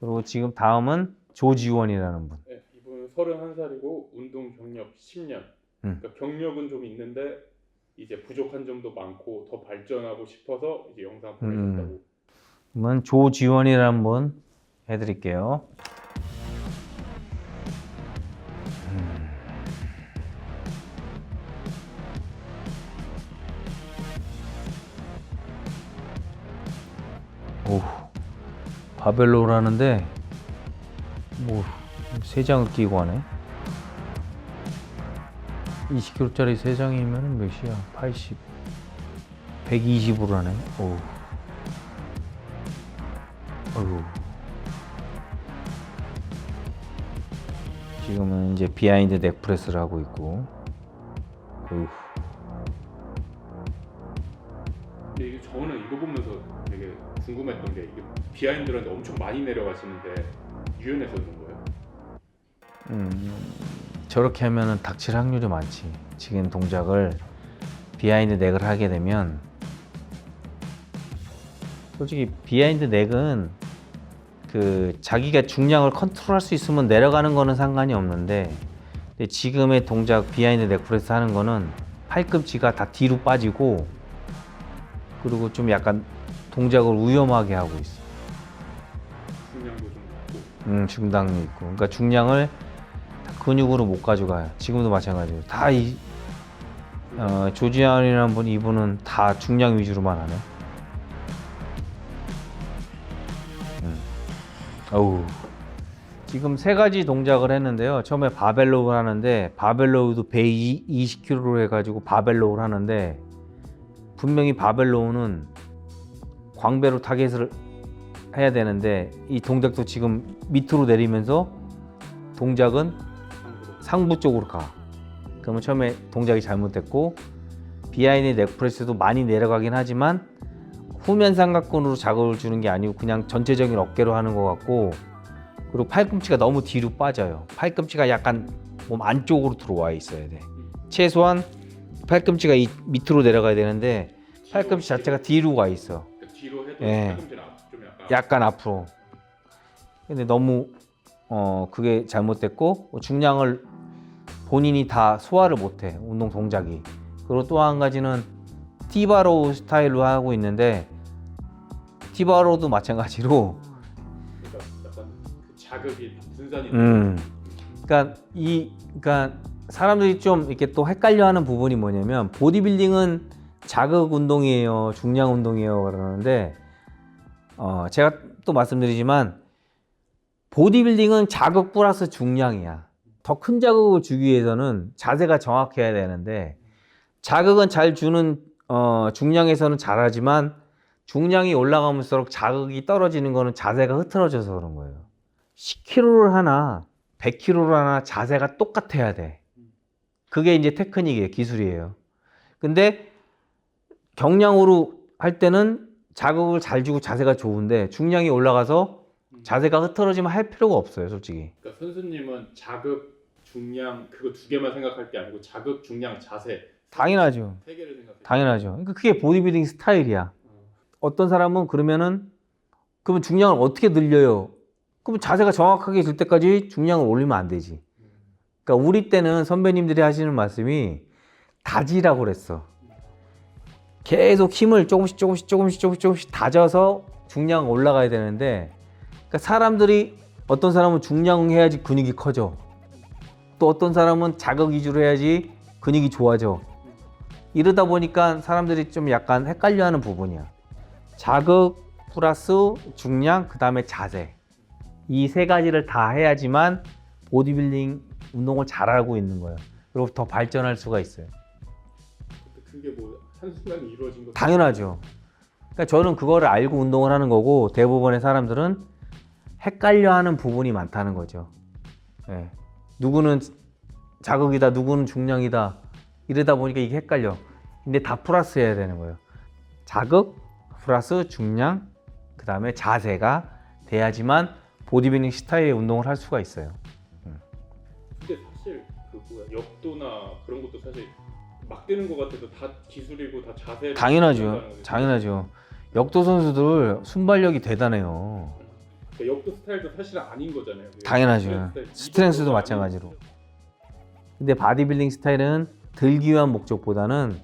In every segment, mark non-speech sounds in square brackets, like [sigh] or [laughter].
그리고 지금 다음은 조지원이라는 분. 네, 이분은 31살이고 운동 경력 10년. 음. 그러니까 경력은 좀 있는데 이제 부족한 점도 많고 더 발전하고 싶어서 이제 영상 보내셨다고. 그러면 조지원이라는 분 해드릴게요. 바벨로라는데 뭐 세 장을 끼고 하네. 20kg짜리 세 장이면 몇이야? 80, 120으로 하네. 오. 어휴. 지금은 이제 비하인드 넥프레스를 하고 있고. 근 궁금했던 게 이게 비하인드라는데 엄청 많이 내려가시는데 유연해서 그런 거예요? 음, 저렇게 하면은 닥칠 확률이 많지. 지금 동작을 비하인드 넥을 하게 되면 솔직히 비하인드 넥은 그 자기가 중량을 컨트롤할 수 있으면 내려가는 거는 상관이 없는데 지금의 동작 비하인드 넥 프레스 하는 거는 팔꿈치가 다 뒤로 빠지고 그리고 좀 약간 동작을 위험하게 하고 있어. 중량도 좀 있고. 음, 중당도 있고. 그러니까 중량을 다 근육으로 못 가져가요. 지금도 마찬가지로. 다 이, 어, 조지안이라는 분, 이분은 다 중량 위주로만 하네. 음. 어우. 지금 세 가지 동작을 했는데요. 처음에 바벨로우를 하는데, 바벨로우도 배 20kg로 해가지고 바벨로우를 하는데, 분명히 바벨로우는 광배로 타겟을 해야 되는데 이 동작도 지금 밑으로 내리면서 동작은. 상부 쪽으로 가. 그러면 처음에 동작이 잘못됐고 비하인드 넥프레스도 많이 내려가긴 하지만 후면 삼각근으로 자극을 주는 게 아니고 그냥 전체적인 어깨로 하는 것 같고 그리고 팔꿈치가 너무 뒤로 빠져요. 팔꿈치가 약간 몸 안쪽으로 들어와 있어야 돼. 최소한 팔꿈치가 이 밑으로 내려가야 되는데 팔꿈치 자체가 뒤로 가 있어. 뒤로 해도 예. 팔꿈치는 앞- 좀 약간. 약간 앞으로. 근데 너무 어 그게 잘못됐고 중량을 본인이 다 소화를 못해 운동 동작이. 그리고 또 한 가지는 티바로우 스타일로 하고 있는데 티바로우도 마찬가지로 그러니까 약간 그 자극이 분산이. 음. 그러니까 이 그러니까 사람들이 좀 이렇게 또 헷갈려하는 부분이 뭐냐면 보디빌딩은 자극 운동이에요, 중량 운동이에요 그러는데 어 제가 또 말씀드리지만 보디빌딩은 자극 플러스 중량이야. 더 큰 자극을 주기 위해서는 자세가 정확해야 되는데 자극은 잘 주는 어 중량에서는 잘하지만 중량이 올라가면서록 자극이 떨어지는 거는 자세가 흐트러져서 그런 거예요. 10kg를 하나 100kg를 하나 자세가 똑같아야 돼. 그게 이제 테크닉이에요, 기술이에요. 근데 경량으로 할 때는 자극을 잘 주고 자세가 좋은데 중량이 올라가서 자세가 흐트러지면 할 필요가 없어요, 솔직히. 그러니까 선수님은 자극, 중량 그거 두 개만 생각할 게 아니고 자극, 중량, 자세 당연하죠. 세 개를 생각해. 당연하죠. 그러니까 그게 보디빌딩 스타일이야. 어떤 사람은 그러면은 그러면 중량을 어떻게 늘려요? 그러면 자세가 정확하게 줄 때까지 중량을 올리면 안 되지. 그러니까 우리 때는 선배님들이 하시는 말씀이 다지라고 그랬어. 계속 힘을 조금씩 조금씩 조금씩 조금씩 조금씩 다져서 중량 올라가야 되는데 그러니까 사람들이 어떤 사람은 중량 해야지 근육이 커져. 또 어떤 사람은 자극 위주로 해야지 근육이 좋아져. 이러다 보니까 사람들이 좀 약간 헷갈려하는 부분이야. 자극 플러스 중량 그 다음에 자세 이 세 가지를 다 해야지만 보디빌딩 운동을 잘하고 있는 거예요. 그리고 더 발전할 수가 있어요. 그게 뭐 한순간에 이루어진 거. 당연하죠. 그러니까 저는 그거를 알고 운동을 하는 거고 대부분의 사람들은 헷갈려하는 부분이 많다는 거죠. 예. 누구는 자극이다, 누구는 중량이다 이러다 보니까 이게 헷갈려. 근데 다 플러스 해야 되는 거예요. 자극 플러스 중량 그 다음에 자세가 돼야지만 보디빌딩 스타일의 운동을 할 수가 있어요. 근데 사실 그 뭐야 역도나 그런 것도 사실 막 되는 것 같아도 다 기술이고 다 자세. 당연하죠. 당연하죠. 역도 선수들 순발력이 대단해요. 그러니까 역도 스타일도 사실은 아닌 거잖아요. 당연하죠. 스타일, 스트렝스도 마찬가지로. 근데 바디빌딩 스타일은 들기 위한 목적보다는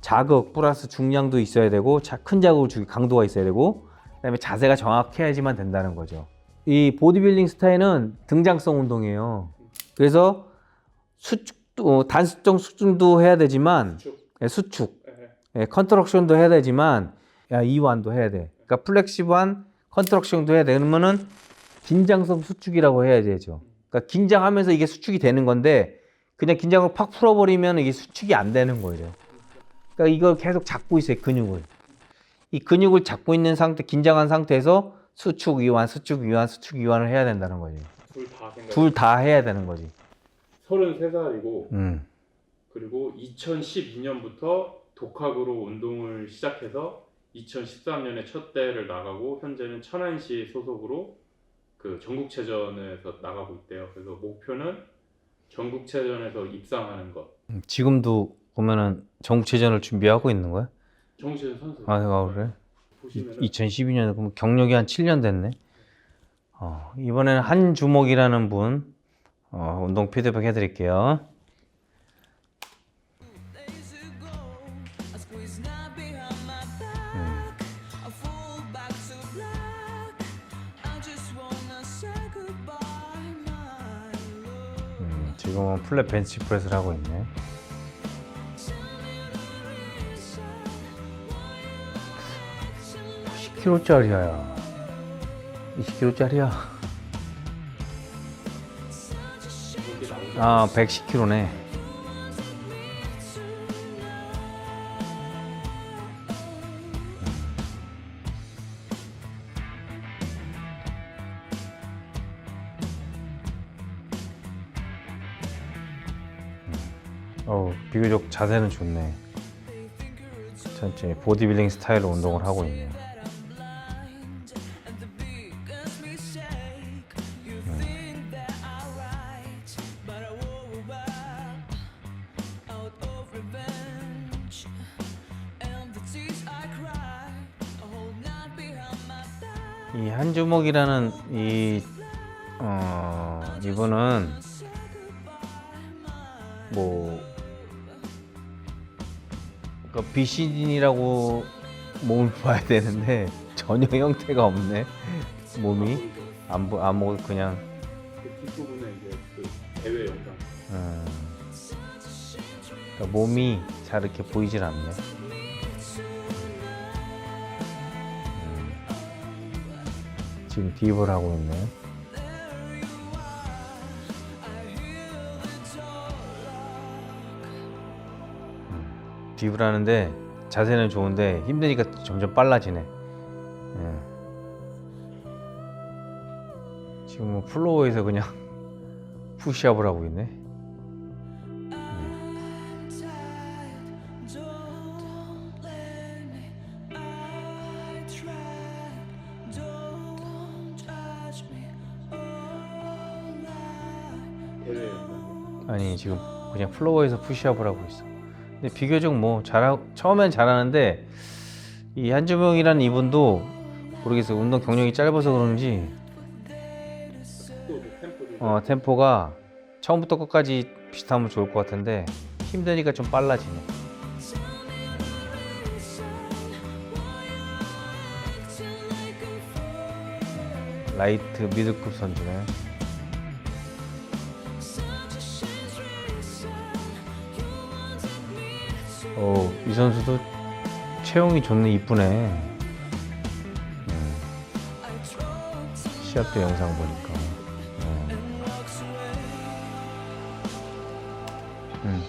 자극 플러스 중량도 있어야 되고 자- 큰 자극을 주기 강도가 있어야 되고 그다음에 자세가 정확해야지만 된다는 거죠. 이 보디빌딩 스타일은 등장성 운동이에요. 그래서 수축 도 어, 단수적 수축도 해야 되지만 수축. 예, 수축, 예. 예, 컨트럭션도 해야 되지만 야 이완도 해야 돼. 그러니까 플렉시브한 컨트럭션도 해야 돼. 그러면은 긴장성 수축이라고 해야 되죠. 그러니까 긴장하면서 이게 수축이 되는 건데 그냥 긴장을 팍 풀어버리면 이게 수축이 안 되는 거예요. 그러니까 이걸 계속 잡고 있어요 근육을. 이 근육을 잡고 있는 상태, 긴장한 상태에서 수축 이완, 수축 이완, 수축 이완을 해야 된다는 거지. 둘다 생각. 둘다 해야 되는 거지. 33살이고 음. 그리고 2012년부터 독학으로 운동을 시작해서 2013년에 첫 대회를 나가고 현재는 천안시 소속으로 그 전국체전에서 나가고 있대요. 그래서 목표는 전국체전에서 입상하는 것. 음, 지금도 보면은 전국체전을 준비하고 있는 거야? 정시현 선수. 아, 아, 그래? 보시면은 2012년 그럼 경력이 한 7년 됐네. 어, 이번에는 한 주먹이라는 분 어, 운동 피드백 해드릴게요. 음, 지금은 플랫 벤치 프레스를 하고 있네. Tell me the reason why you act like 10kg짜리야. 20kg짜리야. 아, 110kg네. 어, 비교적 자세는 좋네. 전체 보디빌딩 스타일로 운동을 하고 있네. And 주먹이라는 이 어, 이분은 뭐 그러니까 비시딘이라고 몸을 [laughs] 봐야 되는데 전혀 형태가 없네 몸이 안, 보- 안 보고 그냥 그 뒷부분에 이제 그 대회 영상. 음, 그러니까 몸이 잘 이렇게 보이질 않네. 지금 딥을 하고 있네. 음, 딥을 하는데 자세는 좋은데 힘드니까 점점 빨라지네. 예. 지금 뭐 플로어에서 그냥 [laughs] 푸시업을 하고 있네. 아니 지금 그냥 플로어에서 푸시업을 하고 있어. 근데 비교적 뭐 잘하 처음엔 잘하는데 이 한주명이라는 이분도 모르겠어 요 운동 경력이 짧아서 그런지. 어, 템포가 처음부터 끝까지 비슷하면 좋을 것 같은데 힘드니까 좀 빨라지네. 라이트 미드급 선수네. 어, 이 선수도 체형이 좋네, 이쁘네. 음, 시합 때 영상 보니까. 어. 음.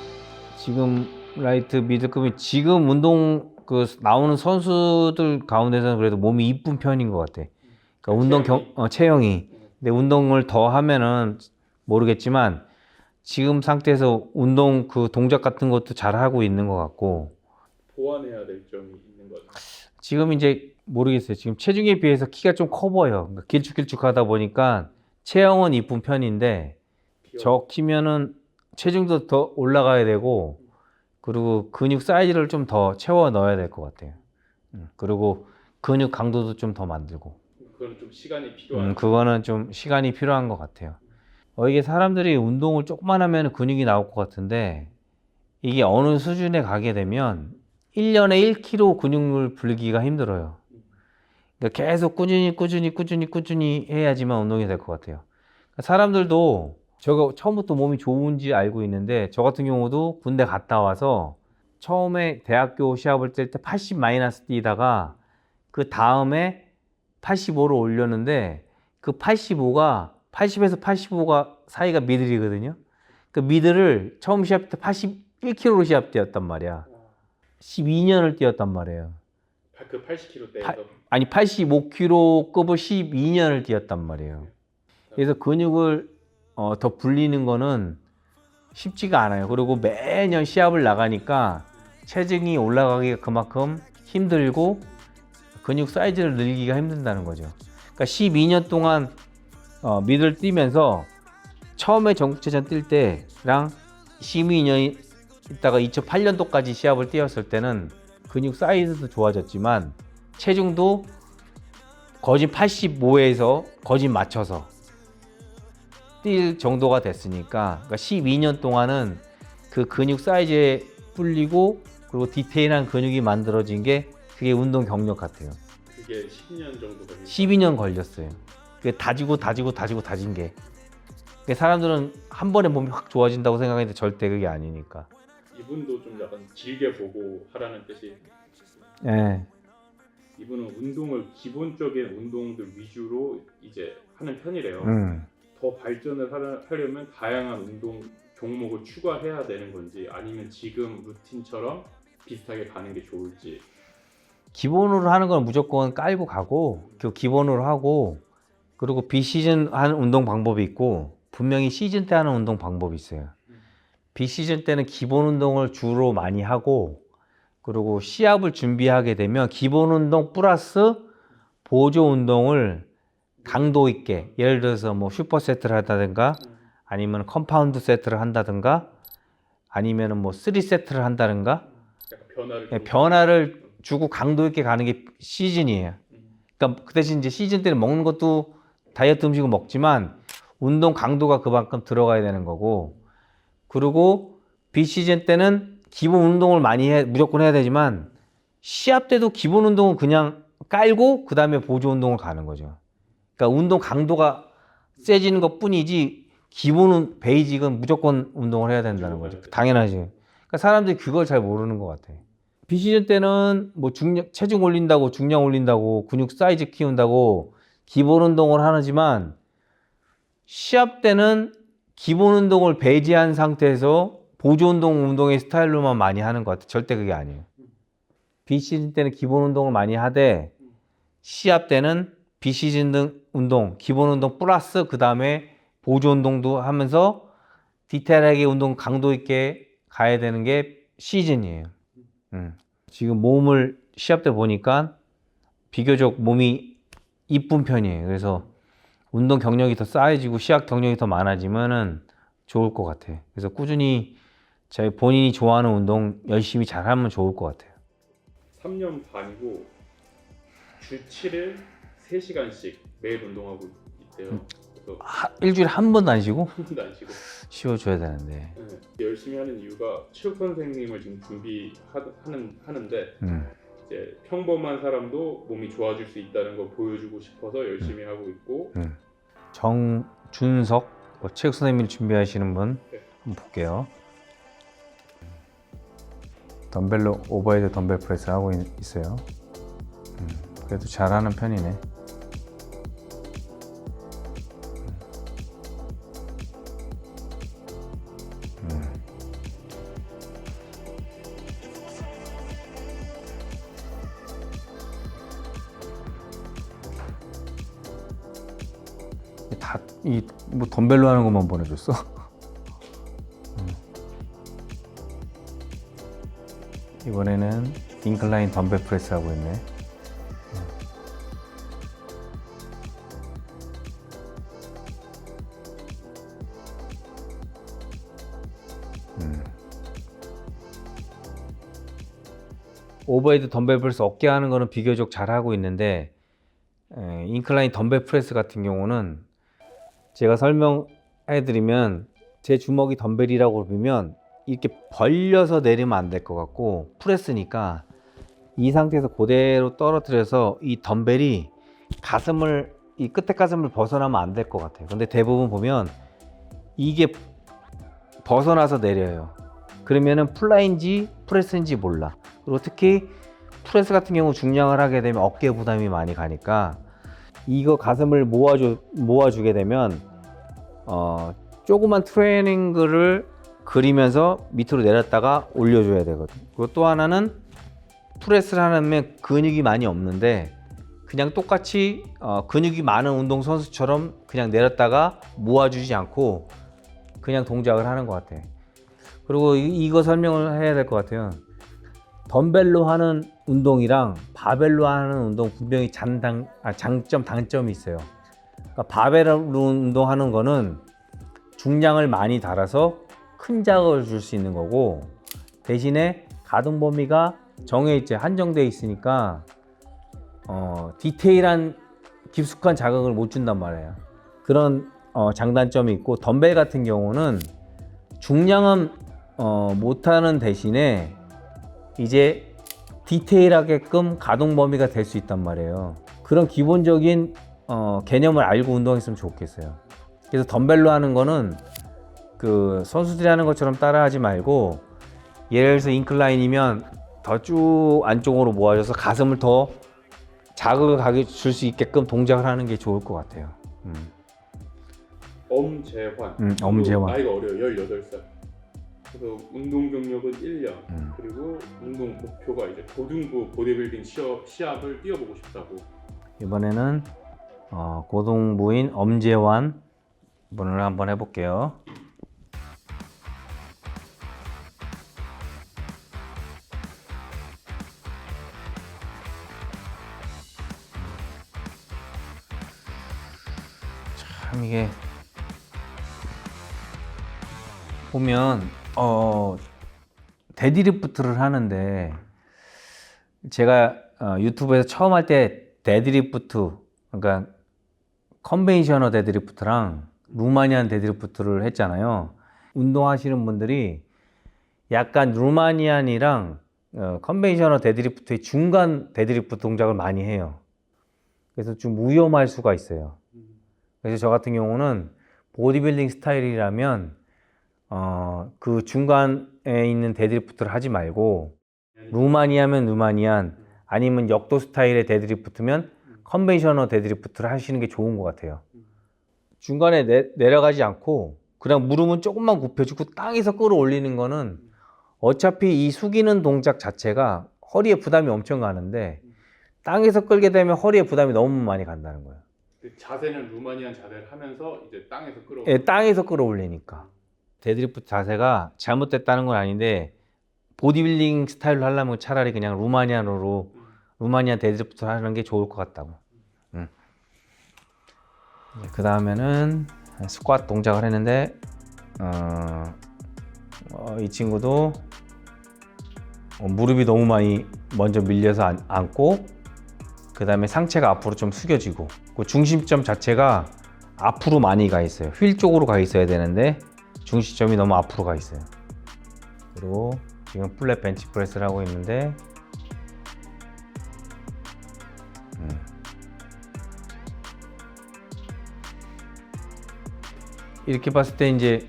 지금 라이트 미드급이 지금 운동 그 나오는 선수들 가운데서는 그래도 몸이 이쁜 편인 것 같아. 그러니까 운동 경? 어, 체형이. 근데 운동을 더 하면은 모르겠지만 지금 상태에서 운동 그 동작 같은 것도 잘 하고 있는 것 같고 보완해야 될 점이 있는 거죠. 지금 이제 모르겠어요. 지금 체중에 비해서 키가 좀 커 보여. 그러니까 길쭉길쭉하다 보니까 체형은 이쁜 편인데 저 키면은 체중도 더 올라가야 되고 그리고 근육 사이즈를 좀 더 채워 넣어야 될 것 같아요. 음, 그리고 근육 강도도 좀 더 만들고. 그건 좀 시간이 필요한. 음, 그거는 좀 시간이 필요한 것 같아요. 어, 이게 사람들이 운동을 조금만 하면 근육이 나올 것 같은데 이게 어느 수준에 가게 되면 1년에 1kg 근육을 불기가 힘들어요. 그러니까 계속 꾸준히 꾸준히 꾸준히 꾸준히 해야지만 운동이 될 것 같아요. 그러니까 사람들도 저거 처음부터 몸이 좋은지 알고 있는데 저 같은 경우도 군대 갔다 와서 처음에 대학교 시합을 뛸 때 80 마이너스 뛰다가 그 다음에 85로 올렸는데 그 85가 80에서 85가 사이가 미들이거든요. 그 미들을 처음 시합 때 81kg로 시합 뛰었단 말이야. 12년을 뛰었단 말이에요. 그 80kg 대에서 파- 아니 85kg급을 12년을 뛰었단 말이에요. 그래서 근육을 어, 더 불리는 거는 쉽지가 않아요. 그리고 매년 시합을 나가니까 체중이 올라가기가 그만큼 힘들고 근육 사이즈를 늘리기가 힘든다는 거죠. 그러니까 12년 동안 어, 미들 뛰면서 처음에 전국체전 뛸 때랑 12년 있다가 2008년도까지 시합을 뛰었을 때는 근육 사이즈도 좋아졌지만 체중도 거진 85에서 거진 맞춰서 뛸 정도가 됐으니까 그러니까 12년 동안은 그 근육 사이즈에 불리고 그리고 디테일한 근육이 만들어진 게 그게 운동 경력 같아요. 그게 10년 정도 걸린. 12년 걸렸어요. 다지고 다지고 다지고 다진 게. 사람들은 한 번에 몸이 확 좋아진다고 생각했는데 절대 그게 아니니까. 이분도 좀 약간 길게 보고 하라는 뜻이. 예. 이분은 운동을 기본적인 운동들 위주로 이제 하는 편이래요. 음. 더 발전을 하려, 하려면 다양한 운동 종목을 추가해야 되는 건지 아니면 지금 루틴처럼 비슷하게 가는 게 좋을지. 기본으로 하는 건 무조건 깔고 가고 그 기본으로 하고 그리고 비시즌 하는 운동 방법이 있고 분명히 시즌 때 하는 운동 방법이 있어요. 비시즌 때는 기본 운동을 주로 많이 하고 그리고 시합을 준비하게 되면 기본 운동 플러스 보조 운동을 강도 있게 예를 들어서 뭐 슈퍼 세트를 한다든가 아니면 컴파운드 세트를 한다든가 아니면은 뭐 3세트를 한다든가 약간 변화를 예, 좀- 변화를 주고 강도 있게 가는 게 시즌이에요. 그러니까 그 대신 이제 시즌 때는 먹는 것도 다이어트 음식을 먹지만 운동 강도가 그만큼 들어가야 되는 거고 그리고 비시즌 때는 기본 운동을 많이 해 무조건 해야 되지만 시합 때도 기본 운동은 그냥 깔고 그 다음에 보조 운동을 가는 거죠. 그러니까 운동 강도가 세지는 것 뿐이지 기본은 베이직은 무조건 운동을 해야 된다는 거죠. 당연하지. 그러니까 사람들이 그걸 잘 모르는 것 같아. 비시즌 때는 뭐 중량, 체중 올린다고 중량 올린다고 근육 사이즈 키운다고 기본 운동을 하지만 시합 때는 기본 운동을 배제한 상태에서 보조 운동 운동의 스타일로만 많이 하는 것 같아. 절대 그게 아니에요. 비시즌 때는 기본 운동을 많이 하되 시합 때는 비시즌 등 운동, 기본 운동 플러스 그 다음에 보조 운동도 하면서 디테일하게 운동 강도 있게 가야 되는 게 시즌이에요. 음. 지금 몸을 시합 때 보니까 비교적 몸이 이쁜 편이에요. 그래서 운동 경력이 더 쌓여지고 시합 경력이 더 많아지면은 좋을 것 같아 요. 그래서 꾸준히 자기 본인이 좋아하는 운동 열심히 잘하면 좋을 것 같아요. 3년 반이고 주 7일 3시간씩 매일 운동하고 있대요. 그래서 하- 일주일에 한 번도 안 쉬고 한 번도 안 쉬고 쉬어줘야 되는데. 네, 열심히 하는 이유가 체육 선생님을 지금 준비하는 하는데 음. 이제 평범한 사람도 몸이 좋아질 수 있다는 걸 보여주고 싶어서 열심히 하고 있고 정준석 뭐 체육 선생님을 준비하시는 분 네. 한번 볼게요. 덤벨로 오버헤드 덤벨 프레스 하고 있, 있어요. 음, 그래도 잘하는 편이네. 이 뭐 덤벨로 하는 것만 보내줬어. 음. 이번에는 인클라인 덤벨 프레스 하고 있네. 음. 오버헤드 덤벨 프레스 어깨 하는 거는 비교적 잘 하고 있는데 에, 인클라인 덤벨 프레스 같은 경우는 제가 설명해드리면 제 주먹이 덤벨이라고 보면 이렇게 벌려서 내리면 안 될 것 같고 프레스니까 이 상태에서 그대로 떨어뜨려서 이 덤벨이 가슴을 이 끝에 가슴을 벗어나면 안 될 것 같아요. 근데 대부분 보면 이게 벗어나서 내려요. 그러면은 플라인지 프레스인지 몰라. 그리고 특히 프레스 같은 경우 중량을 하게 되면 어깨 부담이 많이 가니까 이거 가슴을 모아주 모아주게 되면 어 조그만 트레이닝글을 그리면서 밑으로 내렸다가 올려줘야 되거든. 그리고 또 하나는 프레스를 하면 근육이 많이 없는데 그냥 똑같이 어, 근육이 많은 운동 선수처럼 그냥 내렸다가 모아주지 않고 그냥 동작을 하는 것 같아. 그리고 이, 이거 설명을 해야 될 것 같아요. 덤벨로 하는 운동이랑 바벨로 하는 운동 분명히 장단, 아, 장점, 단점이 있어요. 그러니까 바벨로 운동하는 거는 중량을 많이 달아서 큰 자극을 줄 수 있는 거고 대신에 가동 범위가 정해 있지 한정돼 있으니까 어, 디테일한 깊숙한 자극을 못 준단 말이에요. 그런 어, 장단점이 있고 덤벨 같은 경우는 중량은 어, 못하는 대신에 이제 디테일하게끔 가동 범위가 될 수 있단 말이에요. 그런 기본적인 어, 개념을 알고 운동했으면 좋겠어요. 그래서 덤벨로 하는 거는 그 선수들이 하는 것처럼 따라하지 말고 예를 들어서 인클라인이면 더 쭉 안쪽으로 모아줘서 가슴을 더 자극을 가게 줄 수 있게끔 동작을 하는 게 좋을 것 같아요. 음. 엄재환. 음, 엄재환. 나이가 어려요. 18살. 그래서 운동 경력은 1년. 음. 그리고 운동 목표가 이제 고등부 보디빌딩 시합, 시합을 뛰어보고 싶다고. 이번에는 어, 고동부인 엄재환 분을 한번 해볼게요. 참 이게 보면 어 데드리프트를 하는데 제가 어, 유튜브에서 처음 할 때 데드리프트 그러니까 컨벤셔너 데드리프트랑 루마니안 데드리프트를 했잖아요. 운동하시는 분들이 약간 루마니안이랑 어, 컨벤셔너 데드리프트의 중간 데드리프트 동작을 많이 해요. 그래서 좀 위험할 수가 있어요. 그래서 저 같은 경우는 보디빌딩 스타일이라면 어, 그 중간에 있는 데드리프트를 하지 말고 루마니아면 루마니안 아니면 역도 스타일의 데드리프트면 컨벤셔너 데드리프트를 하시는 게 좋은 것 같아요. 중간에 내, 내려가지 않고 그냥 무릎은 조금만 굽혀주고 땅에서 끌어올리는 거는 어차피 이 숙이는 동작 자체가 허리에 부담이 엄청 가는데 땅에서 끌게 되면 허리에 부담이 너무 많이 간다는 거예요. 그 자세는 루마니안 자세를 하면서 이제 땅에서 끌어. 예, 땅에서 끌어올리니까. 데드리프트 자세가 잘못됐다는 건 아닌데 보디빌딩 스타일로 하려면 차라리 그냥 루마니안으로 루마니안 데드리프트 하는 게 좋을 것 같다고. 음. 그 다음에는 스쿼트 동작을 했는데 어, 어, 이 친구도 어, 무릎이 너무 많이 먼저 밀려서 안- 앉고 그 다음에 상체가 앞으로 좀 숙여지고 그 중심점 자체가 앞으로 많이 가 있어요. 휠 쪽으로 가 있어야 되는데 중심점이 너무 앞으로 가 있어요. 그리고 지금 플랫 벤치 프레스를 하고 있는데 음. 이렇게 봤을 때 이제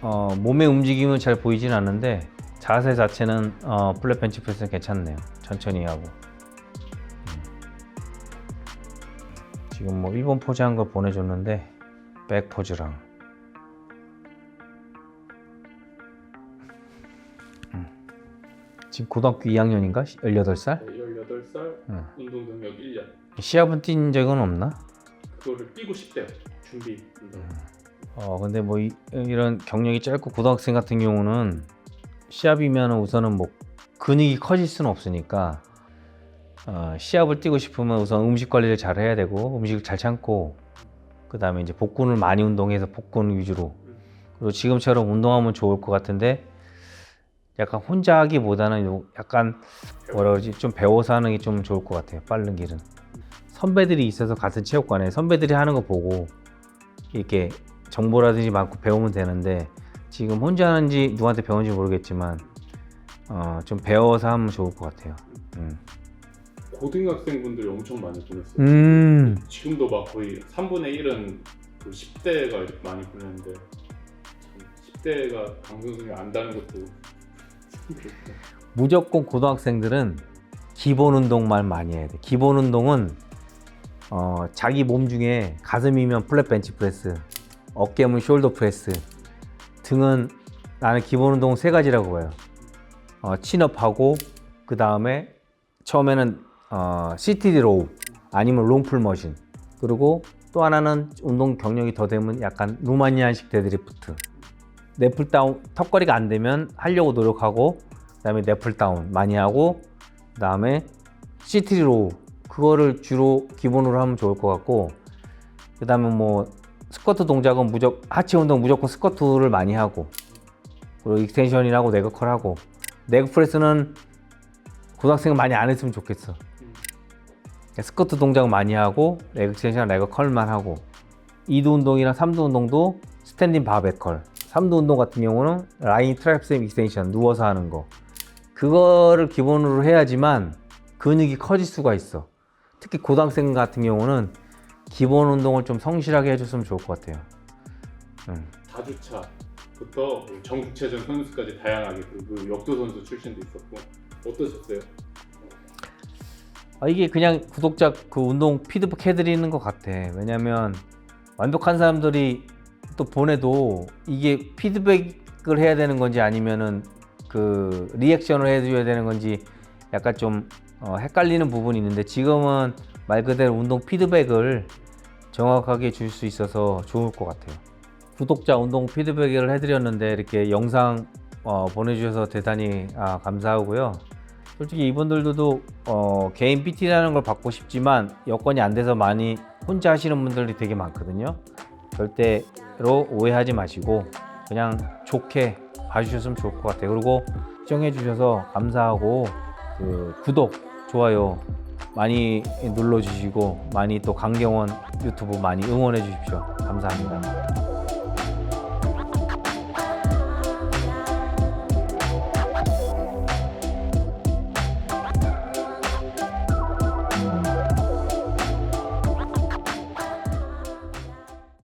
어, 몸의 움직임은 잘 보이진 않는데 자세 자체는 어, 플랫 벤치 프레스는 괜찮네요. 천천히 하고. 지금 뭐 일본 포즈 한 거 보내줬는데 백 포즈랑 지금 고등학교 2학년인가? 18살? 18살 응. 운동 경력 1년. 시합은 뛴 적은 없나? 그거를 뛰고 싶대요. 준비 운동. 어 근데 뭐 이, 런 경력이 짧고 고등학생 같은 경우는 시합이면 우선은 뭐 근육이 커질 수는 없으니까 어, 시합을 뛰고 싶으면 우선 음식 관리를 잘 해야 되고 음식을 잘 참고 그 다음에 이제 복근을 많이 운동해서 복근 위주로 그리고 지금처럼 운동하면 좋을 것 같은데 약간 혼자 하기보다는 요- 약간 뭐라 그러지 좀 배워서 하는 게 좀 좋을 것 같아요 빠른 길은 선배들이 있어서 같은 체육관에 선배들이 하는 거 보고 이렇게 정보라든지 많고 배우면 되는데 지금 혼자 하는지 누구한테 배운지 모르겠지만 어, 좀 배워서 하면 좋을 것 같아요. 음. 고등학생분들이 엄청 많이 보냈어요. 음. 지금도 막 거의 3분의 1은 10대가 많이 보내는데 10대가 방송중에 안다는 것도. 무조건 고등학생들은 기본 운동만 많이 해야 돼. 기본 운동은 어, 자기 몸 중에 가슴이면 플랫 벤치 프레스, 어깨면 숄더 프레스, 등은 나는 기본 운동 세 가지라고 봐요. 어, 친업하고 그 다음에 처음에는 어, CTD 로우 아니면 롱풀 머신 그리고 또 하나는 운동 경력이 더 되면 약간 루마니안식 데드리프트 넷플 다운 턱걸이가 안 되면 하려고 노력하고 그다음에 넷플 다운 많이 하고 그다음에 로우 그거를 주로 기본으로 하면 좋을 것 같고 그다음에 뭐 스쿼트 동작은 무조건 하체 운동 무조건 스쿼트를 많이 하고 그리고 익스텐션이라고 네그 컬 하고 네그 프레스는 고등학생은 많이 안 했으면 좋겠어. 스쿼트 동작 많이 하고 레그 익스텐션, 레그 컬만 하고 2두 운동이랑 3두 운동도 스탠딩 바베 컬. 3두 운동 같은 경우는 라인 트랩스 익스텐션 누워서 하는 거. 그거를 기본으로 해야지만 근육이 커질 수가 있어. 특히 고등학생 같은 경우는 기본 운동을 좀 성실하게 해줬으면 좋을 것 같아요. 음. 4주차부터 전국체전 선수까지 다양하게 그리고 역도 선수 출신도 있었고 어떠셨어요? 아, 이게 그냥 구독자 그 운동 피드백 해드리는 것 같아. 왜냐면 완벽한 사람들이 또 보내도 이게 피드백을 해야 되는 건지 아니면은 그 리액션을 해줘야 되는 건지 약간 좀 어, 헷갈리는 부분이 있는데 지금은 말 그대로 운동 피드백을 정확하게 줄 수 있어서 좋을 것 같아요. 구독자 운동 피드백을 해드렸는데 이렇게 영상 어, 보내주셔서 대단히 아, 감사하고요. 솔직히 이분들도 어, 개인 PT라는 걸 받고 싶지만 여건이 안 돼서 많이 혼자 하시는 분들이 되게 많거든요. 절대로 오해하지 마시고 그냥 좋게 봐주셨으면 좋을 것 같아요. 그리고 시청해 주셔서 감사하고 그 구독, 좋아요 많이 눌러주시고 많이 또 강경원 유튜브 많이 응원해 주십시오. 감사합니다.